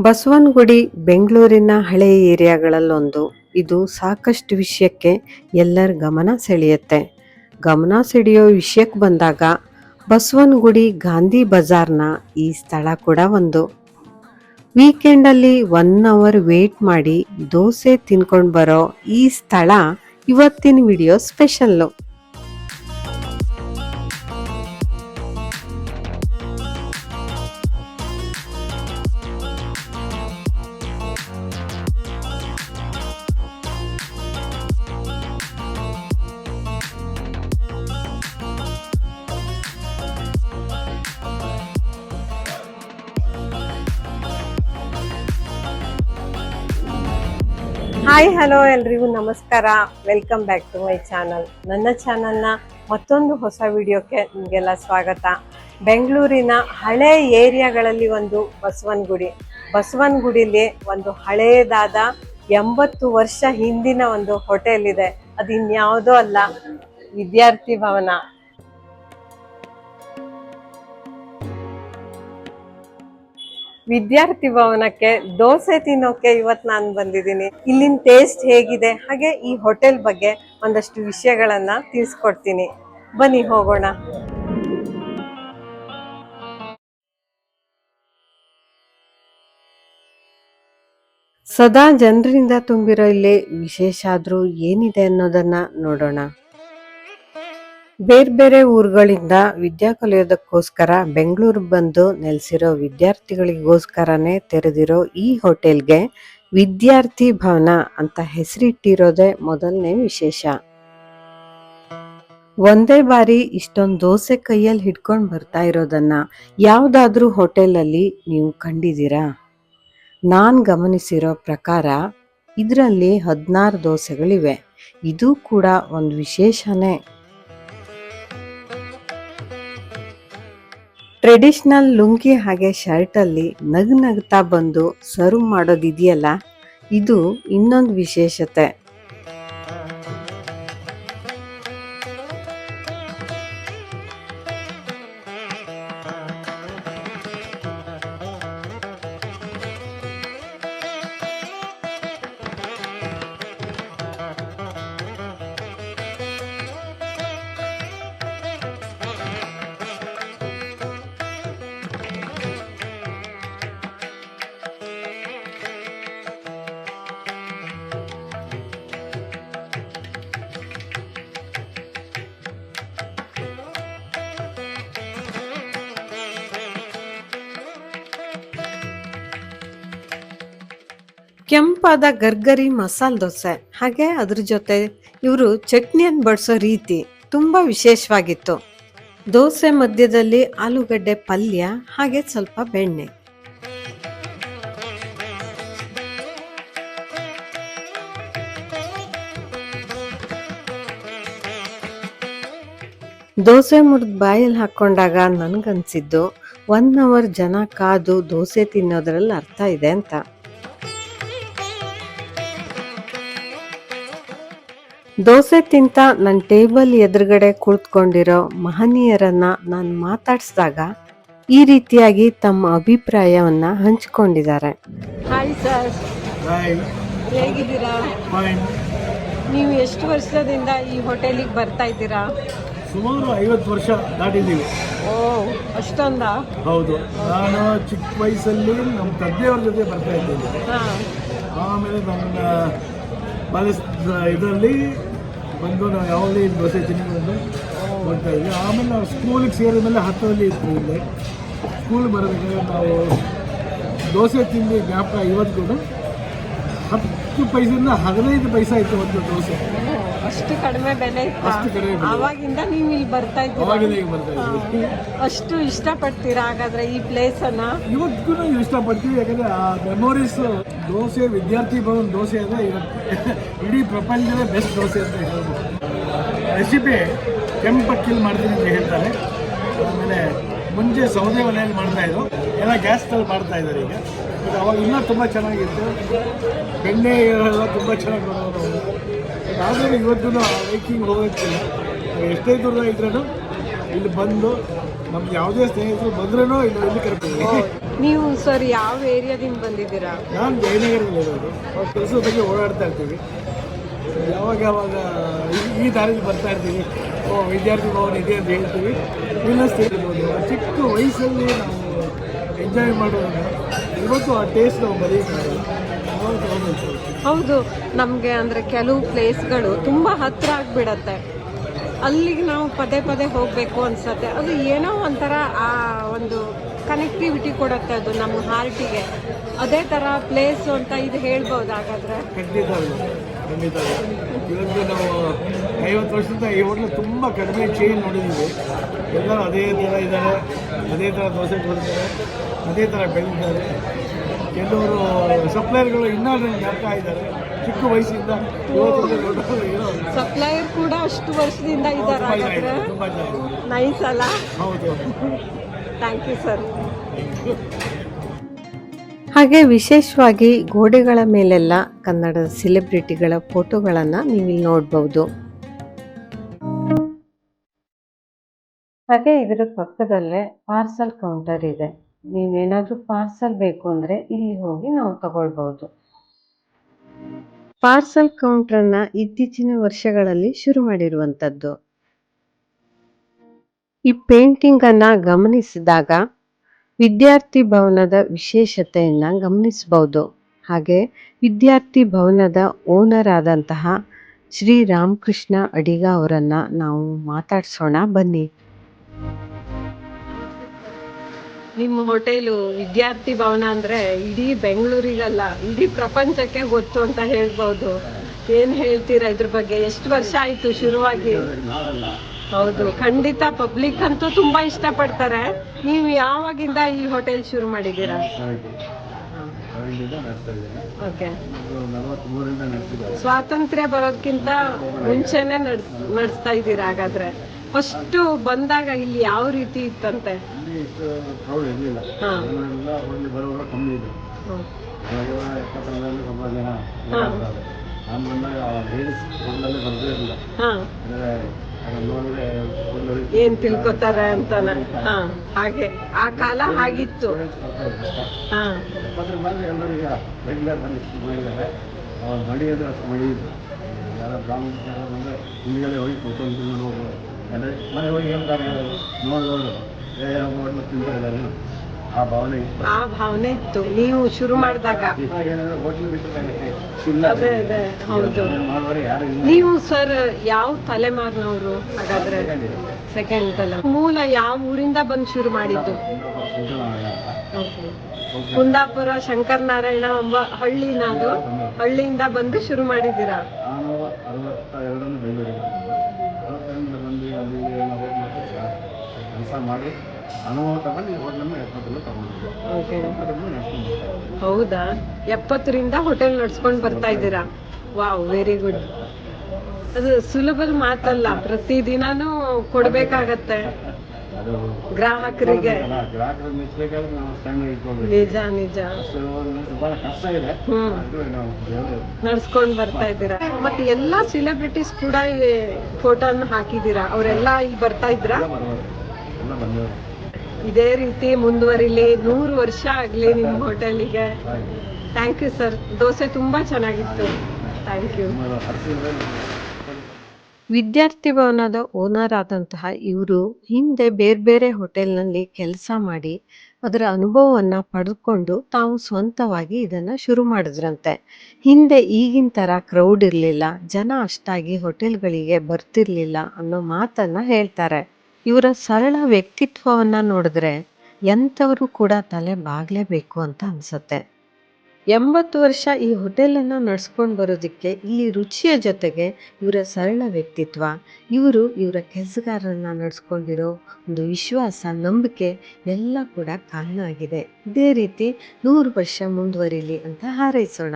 ಬಸವನಗುಡಿ ಬೆಂಗಳೂರಿನ ಹಳೆಯ ಏರಿಯಾಗಳಲ್ಲೊಂದು. ಇದು ಸಾಕಷ್ಟು ವಿಷಯಕ್ಕೆ ಎಲ್ಲರ ಗಮನ ಸೆಳೆಯುತ್ತೆ. ಗಮನ ಸೆಳೆಯೋ ವಿಷಯಕ್ಕೆ ಬಂದಾಗ ಬಸವನಗುಡಿ ಗಾಂಧಿ ಬಜಾರ್ನ ಈ ಸ್ಥಳ ಕೂಡ ಒಂದು. ವೀಕೆಂಡಲ್ಲಿ ಒನ್ ಅವರ್ ವೇಟ್ ಮಾಡಿ ದೋಸೆ ತಿನ್ಕೊಂಡು ಬರೋ ಈ ಸ್ಥಳ ಇವತ್ತಿನ ವಿಡಿಯೋ ಸ್ಪೆಷಲ್ಲು. ಹಾಯ್ ಹಲೋ ಎಲ್ರಿಗೂ ನಮಸ್ಕಾರ. Welcome back to my channel ನನ್ನ ಚಾನಲ್ನ ಮತ್ತೊಂದು ಹೊಸ ವಿಡಿಯೋಕ್ಕೆ ನಿಮಗೆಲ್ಲ ಸ್ವಾಗತ. ಬೆಂಗಳೂರಿನ ಹಳೆ ಏರಿಯಾಗಳಲ್ಲಿ ಒಂದು ಬಸವನಗುಡಿ. ಬಸವನಗುಡಿಲಿ ಒಂದು ಹಳೆಯದಾದ ಎಂಬತ್ತು ವರ್ಷ ಹಿಂದಿನ ಒಂದು ಹೋಟೆಲ್ ಇದೆ. ಅದು ಇನ್ಯಾವುದೋ ಅಲ್ಲ, ವಿದ್ಯಾರ್ಥಿ ಭವನ. ವಿದ್ಯಾರ್ಥಿ ಭವನಕ್ಕೆ ದೋಸೆ ತಿನ್ನೋಕೆ ಇವತ್ತು ನಾನು ಬಂದಿದ್ದೀನಿ. ಇಲ್ಲಿನ ಟೇಸ್ಟ್ ಹೇಗಿದೆ? ಹಾಗೆ ಈ ಹೋಟೆಲ್ ಬಗ್ಗೆ ಒಂದಷ್ಟು ವಿಷಯಗಳನ್ನ ತಿಳಿಸ್ಕೊಡ್ತೀನಿ. ಬನ್ನಿ ಹೋಗೋಣ. ಸದಾ ಜನರಿಂದ ತುಂಬಿರೋ ಇಲ್ಲಿ ವಿಶೇಷ ಆದ್ರೂ ಏನಿದೆ ಅನ್ನೋದನ್ನ ನೋಡೋಣ. ಬೇರೆ ಬೇರೆ ಊರುಗಳಿಂದ ವಿದ್ಯಾ ಕಲಿಯೋದಕ್ಕೋಸ್ಕರ ಬೆಂಗಳೂರು ಬಂದು ನೆಲೆಸಿರೋ ವಿದ್ಯಾರ್ಥಿಗಳಿಗೋಸ್ಕರನೇ ತೆರೆದಿರೋ ಈ ಹೋಟೆಲ್ಗೆ ವಿದ್ಯಾರ್ಥಿ ಭವನ ಅಂತ ಹೆಸರಿಟ್ಟಿರೋದೇ ಮೊದಲನೇ ವಿಶೇಷ. ಒಂದೇ ಬಾರಿ ಇಷ್ಟೊಂದು ದೋಸೆ ಕೈಯಲ್ಲಿ ಹಿಡ್ಕೊಂಡು ಬರ್ತಾ ಇರೋದನ್ನ ಯಾವುದಾದ್ರೂ ಹೋಟೆಲಲ್ಲಿ ನೀವು ಕಂಡಿದ್ದೀರಾ? ನಾನು ಗಮನಿಸಿರೋ ಪ್ರಕಾರ ಇದರಲ್ಲಿ ಹದಿನಾರು ದೋಸೆಗಳಿವೆ. ಇದು ಕೂಡ ಒಂದು ವಿಶೇಷನೇ. ಟ್ರೆಡಿಷನಲ್ ಲುಂಗಿ ಹಾಗೆ ಶರ್ಟಲ್ಲಿ ನಗ್ ನಗ್ತಾ ಬಂದು ಸರ್ವ್ ಮಾಡೋದಿದೆಯಲ್ಲ ಇದು ಇನ್ನೊಂದು ವಿಶೇಷತೆ. ಕೆಂಪಾದ ಗರ್ಗರಿ ಮಸಾಲೆ ದೋಸೆ. ಹಾಗೆ ಅದ್ರ ಜೊತೆ ಇವರು ಚಟ್ನಿಯನ್ನು ಬಡಿಸೋ ರೀತಿ ತುಂಬ ವಿಶೇಷವಾಗಿತ್ತು. ದೋಸೆ ಮಧ್ಯದಲ್ಲಿ ಆಲೂಗಡ್ಡೆ ಪಲ್ಯ, ಹಾಗೆ ಸ್ವಲ್ಪ ಬೆಣ್ಣೆ. ದೋಸೆ ಮುರಿದು ಬಾಯಲ್ಲಿ ಹಾಕ್ಕೊಂಡಾಗ ನನಗನ್ಸಿದ್ದು ಒನ್ ಅವರ್ ಜನ ಕಾದು ದೋಸೆ ತಿನ್ನೋದ್ರಲ್ಲಿ ಅರ್ಥ ಇದೆ ಅಂತ. ದೋಸೆ ತಿಂತ ನನ್ನ ಟೇಬಲ್ ಎದುರುಗಡೆ ಕುಳಿತುಕೊಂಡಿರೋ ಮಹನೀಯರನ್ನ ನಾನು ಮಾತಾಡಿಸಿದಾಗ ಈ ರೀತಿಯಾಗಿ ತಮ್ಮ ಅಭಿಪ್ರಾಯವನ್ನ ಹಂಚಿಕೊಂಡಿದ್ದಾರೆ. ಹಾಯ್ ಸರ್ ಹಾಯ್ ಹೇಗಿದ್ದೀರಾ? ಫೈನ್ ನೀವು ಎಷ್ಟು ವರ್ಷದಿಂದ ಈ ಹೋಟೆಲಿಗೆ ಬರ್ತಾ ಇದ್ದೀರಾ? ಸುಮಾರು ಐವತ್ತು ವರ್ಷ ದಾಟಿದ್ದೀವಿ. ಓ ಅಷ್ಟೊಂದ? ಹೌದು. ನಾನು ಚಿಕ್ಕ ವಯಸ್ಸಲ್ಲಿ ನಮ್ಮ ತಂದೆಯವ್ರ ಜೊತೆ ಬರ್ತಾ ಇದ್ದೀನಿ ಹಾ. ಆಮೇಲೆ ನನ್ನ ಬಲಸ್ ಇದರಲ್ಲಿ ಬಂದು ನಾವು ಇಲ್ಲಿ ದೋಸೆ ತಿನ್ಕೊಂಡು ಹೋಗ್ತಾ ಇದ್ವಿ. ಆಮೇಲೆ ನಾವು ಸ್ಕೂಲಿಗೆ ಸೇರಿದ ಮೇಲೆ ಹತ್ತರಲ್ಲಿ ಇತ್ತು ಇಲ್ಲೇ. ಸ್ಕೂಲ್ಗೆ ಬರಬೇಕಾದ್ರೆ ನಾವು ದೋಸೆ ತಿಂದು ಜ್ಞಾಪಕ ಇವತ್ತು ಕೂಡ ಹತ್ತು ಪೈಸೆಯಿಂದ ಹದಿನೈದು ಪೈಸೆ ಇತ್ತು ಒಂದು ದೋಸೆ. ಅಷ್ಟು ಕಡಿಮೆ ಬೆಲೆ ಇತ್ತಾ? ಅಷ್ಟು ಕಡಿಮೆ ಬೆಲೆ. ಆವಾಗಿಂದ ನೀವು ಇಲ್ಲಿ ಬರ್ತಾ ಇದ್ದೀರಾ? ಅವಾಗಿಂದ ಈಗ ಬರ್ತಾ ಇದ್ವಿ ಅಷ್ಟು ಇಷ್ಟಪಡ್ತೀರಾ ಹಾಗಾದ್ರೆ ಈ ಪ್ಲೇಸ್ ಅನ್ನ? ಇವತ್ತಿಗೂ ನಾವು ಇಷ್ಟಪಡ್ತೀವಿ ಯಾಕಂದ್ರೆ ಆ ಮೆಮೊರೀಸ್ ದೋಸೆ ವಿದ್ಯಾರ್ಥಿ ಭವನ್ ದೋಸೆ ಅಂದರೆ ಇವತ್ತು ಇಡೀ ಪ್ರಪಂಚದ ಬೆಸ್ಟ್ ದೋಸೆ ಅಂತ ಹೇಳ್ಬೋದು. ರೆಸಿಪಿ ಕೆಂಪಕ್ಕಿಲ್ ಮಾಡ್ತೀನಿ ಅಂತ ಹೇಳ್ತಾರೆ. ಆಮೇಲೆ ಮುಂಚೆ ಸೌದೆ ಒಲೆಯಲ್ಲಿ ಮಾಡ್ತಾಯಿದ್ರು ಎಲ್ಲ ಗ್ಯಾಸ್ನಲ್ಲಿ ಮಾಡ್ತಾ ಇದ್ದಾರೆ ಈಗ. ಬಟ್ ಅವಾಗ ಇನ್ನೂ ತುಂಬ ಚೆನ್ನಾಗಿತ್ತು. ಬೆಣ್ಣೆ ಎಲ್ಲ ತುಂಬ ಚೆನ್ನಾಗಿ ಬರೋರು ಆದರೂ ಇವತ್ತು ಹೈಕಿಂಗ್ ಹೋಗೋಕ್ಕಿಲ್ಲ ಎಷ್ಟೇ ದೂರ ಇದ್ರೂ ಇಲ್ಲಿ ಬಂದು ನಮ್ಗೆ ಯಾವುದೇ ಸ್ನೇಹಿತರು ಬಂದ್ರೂ ಇಲ್ಲಿ ಇಲ್ಲಿ ಕರ್ಕೊಂಡು ನೀವು ಸರ್ ಯಾವ ಏರಿಯಾದಿಂದ ಬಂದಿದ್ದೀರಾ? ನಾನು ಜಯನಗರದಲ್ಲಿ ಇರೋದು. ಕೆಲಸದ ಬಗ್ಗೆ ಓಡಾಡ್ತಾ ಇರ್ತೀವಿ. ಯಾವಾಗ ಯಾವಾಗ ಈ- ದಾರಿಗೆ ಬರ್ತಾ ಇರ್ತೀವಿ. ಓ ವಿದ್ಯಾರ್ಥಿ ಭವನ ಇದೆ ಅಂತ ಹೇಳ್ತೀವಿ. ಇಲ್ಲ ಸ್ನೇಹಿತರು ಚಿಕ್ಕ ವಯಸ್ಸಲ್ಲಿ ನಾವು ಎಂಜಾಯ್ ಮಾಡೋದು ಇವತ್ತು ಆ ಟೇಸ್ಟ್ ನಾವು ಬರೀತೀವಿ ಹೌದು, ನಮಗೆ ಅಂದರೆ ಕೆಲವು ಪ್ಲೇಸ್ಗಳು ತುಂಬ ಹತ್ತಿರ ಆಗಿಬಿಡತ್ತೆ. ಅಲ್ಲಿಗೆ ನಾವು ಪದೇ ಪದೇ ಹೋಗಬೇಕು ಅನ್ಸತ್ತೆ. ಅದು ಏನೋ ಒಂಥರ ಆ ಒಂದು ಕನೆಕ್ಟಿವಿಟಿ ಕೊಡುತ್ತೆ ಅದು ನಮ್ಮ ಹಾರ್ಟಿಗೆ ಅದೇ ಥರ ಪ್ಲೇಸು ಅಂತ ಇದು ಹೇಳ್ಬೋದು ಹಾಗಾದರೆ. ಖಂಡಿತ ನಾವು ಐವತ್ತು ವರ್ಷದಿಂದ ಈ ಹೋಟ್ಲು ತುಂಬ ಕಡಿಮೆ ಚೇಂಜ್ ನೋಡಿದ್ದೀವಿ ಎಲ್ಲರೂ ಅದೇ ಥರ ಇದ್ದಾರೆ, ಅದೇ ಥರ ದೋಸೆ ಕೊಡ್ತಾರೆ, ಅದೇ ಥರ ಬೆಳೆದಿದ್ದಾರೆ ಕೆಲವರು ಸಪ್ಲೈರ್ಗಳು ಇನ್ನೂ ಜ್ಞಾಪಕ ಇದ್ದಾರೆ. ಚಿಕ್ಕ ವಯಸ್ಸಿಂದ ಸಪ್ಲೈಯರ್ ಕೂಡ ಅಷ್ಟು ವರ್ಷದಿಂದ ಇದ್ದಾರೆ ನೈಸ್ ಅಲ್ಲ? ಹೌದು ಥ್ಯಾಂಕ್ ಯು ಸರ್ ಹಾಗೆ ವಿಶೇಷವಾಗಿ ಗೋಡೆಗಳ ಮೇಲೆಲ್ಲ ಕನ್ನಡದ ಸೆಲೆಬ್ರಿಟಿಗಳ ಫೋಟೋಗಳನ್ನು ನೀವಿಲ್ಲಿ ನೋಡ್ಬೋದು. ಹಾಗೆ ಇದರ ಪಕ್ಕದಲ್ಲೇ ಪಾರ್ಸಲ್ ಕೌಂಟರ್ ಇದೆ. ನೀವೇನಾದ್ರೂ ಪಾರ್ಸಲ್ ಬೇಕು ಅಂದ್ರೆ ಇಲ್ಲಿ ಹೋಗಿ ನಾವು ತಗೊಳ್ಬೋದು ಪಾರ್ಸಲ್ ಕೌಂಟರ್ನ ಇತ್ತೀಚಿನ ವರ್ಷಗಳಲ್ಲಿ ಶುರು ಮಾಡಿರುವಂತದ್ದು. ಈ ಪೇಂಟಿಂಗ್ ಅನ್ನ ಗಮನಿಸಿದಾಗ ವಿದ್ಯಾರ್ಥಿ ಭವನದ ವಿಶೇಷತೆಯನ್ನ ಗಮನಿಸಬಹುದು. ಹಾಗೆ ವಿದ್ಯಾರ್ಥಿ ಭವನದ ಓನರ್ ಆದಂತಹ ಶ್ರೀ ರಾಮಕೃಷ್ಣ ಅಡಿಗ ಅವರನ್ನ ನಾವು ಮಾತಾಡ್ಸೋಣ ಬನ್ನಿ. ನಿಮ್ಮ ಹೋಟೆಲು ವಿದ್ಯಾರ್ಥಿ ಭವನ ಅಂದ್ರೆ ಇಡೀ ಬೆಂಗಳೂರಿಗಲ್ಲ, ಇಡೀ ಪ್ರಪಂಚಕ್ಕೆ ಗೊತ್ತು ಅಂತ ಹೇಳ್ಬೋದು. ಏನ್ ಹೇಳ್ತೀರಾ ಇದ್ರ ಬಗ್ಗೆ? ಎಷ್ಟು ವರ್ಷ ಆಯ್ತು ಶುರುವಾಗಿ? ಹೌದು, ಖಂಡಿತ ಪಬ್ಲಿಕ್ ಅಂತೂ ತುಂಬಾ ಇಷ್ಟ ಪಡ್ತಾರೆ ನೀವು ಯಾವಾಗಿಂದ ಈ ಹೋಟೆಲ್ ಶುರು ಮಾಡಿದ್ದೀರಾ? ಓಕೆ. ಸ್ವಾತಂತ್ರ್ಯ ಬರೋದ್ಕಿಂತ ಮುಂಚೆನೆ ನಡ್ ನಡೆಸ್ತಾ ಇದ್ದೀರಾ ಹಾಗಾದ್ರೆ? ಫಸ್ಟ್ ಬಂದಾಗ ಇಲ್ಲಿ ಯಾವ ರೀತಿ ಇತ್ತಂತೆ? ಇಷ್ಟು ಕ್ರೌಡ್ ಇರಲಿಲ್ಲ. ಎಲ್ಲ ಬರೋರು ಕಮ್ಮಿ ಇದೆ. ಹ್ಮ್. ಇವಾಗ ಎಪ್ಪತ್ತರಲ್ಲಿ ತುಂಬ ಜನ ಹಾ. ನಾನು ಬಂದಾಗ ಲೇಡೀಸ್ ಬರ್ದೇ ಅಂದರೆ ನೋಡಿದ್ರೆ ಏನ್ ತಿಳ್ಕೊತಾರೆ ಅಂತ ಹಾ. ಹಾಗೆ. ಆ ಕಾಲ ಹಾಗಿತ್ತು. ಹಾ. ಎಪ್ಪತ್ತರ ಬಂದು ಎಲ್ಲರೂ ಈಗ ರೆಗ್ಯುಲರ್ ಬಂದು ಮಾಡಿದ್ದಾರೆ ಅವ್ರು ಅಷ್ಟು ಯಾರೋ ಬ್ರಾಹ್ಮಣ ಬಂದರೆ ಹಿಂದ್ಗಡೆ ಹೋಗಿ ಕೂತ್ಕೊಂಡು ನೋಡ್ಬೋದು ಅಂದ್ರೆ ಮನೆ ಹೋಗಿ ಹೇಳ್ತಾರೆ ನೋಡಿದವರು ಆ ಭಾವನೆ ಇತ್ತು ಆ ಭಾವನೆ ಇತ್ತು. ನೀವು ಶುರು ಮಾಡಿದಾಗ. ಅದೇ ಅದೇ ಹೌದು. ನೀವು ಸರ್ ಯಾವ ತಲೆಮಾರಿನವರು ಹಾಗಾದ್ರೆ? ಸೆಕೆಂಡ್ ತಲೆ. ಮೂಲ ಯಾವ ಊರಿಂದ ಬಂದು ಶುರು ಮಾಡಿದ್ದು? ಕುಂದಾಪುರ ಶಂಕರನಾರಾಯಣ ಎಂಬ ಹಳ್ಳಿನ ಅದು ಹಳ್ಳಿಯಿಂದ ಬಂದು ಶುರು ಮಾಡಿದ್ದೀರಾ? ಕೆಲಸ ಮಾಡಿ ಅನುಭವ ತಗೊಂಡು ಇವಾಗ ಹೋಟ್ಲನ್ನು ಎಪ್ಪತ್ತಲ್ಲಿ ತಗೊಂಡಿದ್ದೆ ಅದನ್ನು ನಡ್ಸ್ಕೊಂಡು ಬರ್ತಾ ಇದ್ದೀನಿ. ಹೌದಾ? ಎಪ್ಪತ್ತರಿಂದ ಹೋಟೆಲ್ ನಡ್ಸ್ಕೊಂಡು ಬರ್ತಾ ಇದ್ದೀರಾ? ವಾವ್ ವೆರಿ ಗುಡ್ ಅದು ಸುಲಭದ ಮಾತಲ್ಲ ಪ್ರತಿದಿನಾನು ಕೊಡ್ಬೇಕಾಗತ್ತೆ ಅದು ಗ್ರಾಹಕರಿಗೆ. ಗ್ರಾಹಕರು ಮೆಚ್ಚಬೇಕಾದ್ರೆ ನಾವು ಸಣ್ಣ ಇಟ್ಕೊಳ್ಬೇಕು. ನಿಜ ನಿಜ. ಭಾಳ ಕಷ್ಟ ಇದೆ. ಹ್ಮ್. ಅದು ನಾವು ದೇವರು ನಡ್ಸ್ಕೊಂಡ್ ಬರ್ತಾ ಇದ್ದೀರಾ? ಮತ್ತೆ ಎಲ್ಲಾ ಸೆಲೆಬ್ರಿಟೀಸ್ ಕೂಡ ಫೋಟೋನ ಹಾಕಿದೀರಾ ಅವರೆಲ್ಲ ಇಲ್ಲಿ ಬರ್ತಾ ಇದ್ರಾ? ಬಂದವರು. ಇದೇ ರೀತಿ ಮುಂದುವರಿಲಿ ನೂರು ವರ್ಷ ಆಗಲಿ ನಿಮ್ಮ ಹೋಟೆಲಿಗೆ. ಥ್ಯಾಂಕ್ ಯು ಸರ್ ದೋಸೆ ತುಂಬಾ ಚೆನ್ನಾಗಿತ್ತು. ಥ್ಯಾಂಕ್ ಯು ವಿದ್ಯಾರ್ಥಿ ಭವನದ ಓನರ್ ಆದಂತಹ ಇವರು ಹಿಂದೆ ಬೇರೆ ಬೇರೆ ಹೋಟೆಲ್ನಲ್ಲಿ ಕೆಲಸ ಮಾಡಿ ಅದರ ಅನುಭವವನ್ನ ಪಡೆದುಕೊಂಡು ತಾವು ಸ್ವಂತವಾಗಿ ಇದನ್ನ ಶುರು ಮಾಡಿದ್ರಂತೆ. ಹಿಂದೆ ಈಗಿನ ತರ ಕ್ರೌಡ್ ಇರಲಿಲ್ಲ ಜನ ಅಷ್ಟಾಗಿ ಹೋಟೆಲ್ಗಳಿಗೆ ಬರ್ತಿರ್ಲಿಲ್ಲ ಅನ್ನೋ ಮಾತನ್ನ ಹೇಳ್ತಾರೆ. ಇವರ ಸರಳ ವ್ಯಕ್ತಿತ್ವವನ್ನ ನೋಡಿದ್ರೆ ಎಂಥವರು ಕೂಡ ತಲೆ ಬಾಗಲೇಬೇಕು ಅಂತ ಅನಿಸುತ್ತೆ. ಎಂಬತ್ತು ವರ್ಷ ಈ ಹೋಟೆಲನ್ನು ನಡೆಸ್ಕೊಂಡು ಬರೋದಕ್ಕೆ ಇಲ್ಲಿ ರುಚಿಯ ಜೊತೆಗೆ ಇವರ ಸರಳ ವ್ಯಕ್ತಿತ್ವ, ಇವರು ಇವರ ಕೆಲಸಗಾರರನ್ನ ನಡೆಸ್ಕೊಂಡಿರೋ ಒಂದು ವಿಶ್ವಾಸ, ನಂಬಿಕೆ ಎಲ್ಲ ಕೂಡ ಕಾರಣ ಆಗಿದೆ. ಇದೇ ರೀತಿ ನೂರು ವರ್ಷ ಮುಂದುವರಿಲಿ ಅಂತ ಹಾರೈಸೋಣ.